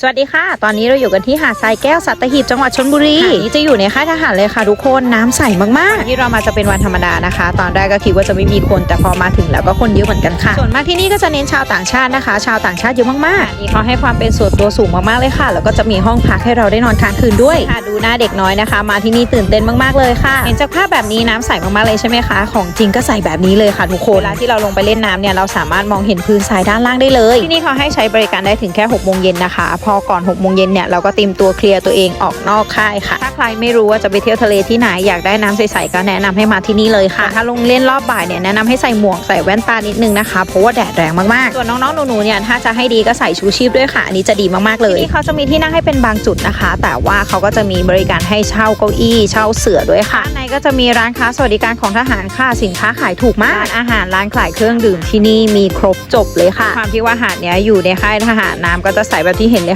สวัสดีค่ะ ตอนนี้เราอยู่กันที่หาดทรายแก้วสัตหีบจังหวัดชลบุรีหาดนี้จะอยู่ในค่ายทหารเลยค่ะทุกคนน้ำใสมากๆที่เรามาจะเป็นวันธรรมดานะคะ ตอนแรกก็คิดว่าจะไม่มีคนแต่พอมาถึงแล้วก็คนเยอะเหมือนกันค่ะ ส่วนมากที่นี่ก็จะเน้นชาวต่างชาตินะคะ ชาวต่างชาติเยอะมากๆนี่เขาให้ความเป็นส่วนตัวสูงมากๆเลยค่ะ แล้วก็จะมีห้องพักให้เราได้นอนค้างคืนด้วยค่ะดูหน้าเด็กน้อยนะคะ มาที่นี่ตื่นเต้นมากๆเลยค่ะ เห็นจากภาพแบบนี้น้ำใสมากๆเลยใช่ไหมคะ ของจริงก็ใสแบบนี้เลยค่ะทุกคนเวลาที่เราลงไปเล่นน้ำเนี่ยเราสามารถมองเห็นพื้นทรายด้านล่างได้เลย ที่นี่เขาให้ใช้บริการได้ถึงแค่6โมงเย็นนะคะพอก่อน6โมงเย็นเนี่ยเราก็เตรียมตัวเคลียร์ตัวเองออกนอกค่ายค่ะ ถ้าใครไม่รู้ว่าจะไปเที่ยวทะเลที่ไหนอยากได้น้ำใสๆก็แนะนำให้มาที่นี่เลยค่ะ ถ้าลงเล่นรอบบ่ายเนี่ยแนะนำให้ใส่หมวกใส่แว่นตานิดนึงนะคะเพราะว่าแดดแรงมากๆส่วนน้องๆหนูๆเนี่ยถ้าจะให้ดีก็ใส่ชูชีพด้วยค่ะอันนี้จะดีมากๆเลยที่นี่เขาจะมีที่นั่งให้เป็นบางจุดนะคะ แต่ว่าเขาก็จะมีบริการให้เช่าเก้าอี้เช่าเสื่อด้วยค่ะด้านในก็จะมีร้านค้าสวัสดิการของทหารค่ะสินค้าขายถูกมากร้านอาหารร้านขายเครื่องดื่มที่นี่มีครบจบเลยค่ะ ความที่ว่าหาดเนี้ยอยู่ในค่ายทหารน้ำก็จะใสแบบที่เห็นเลย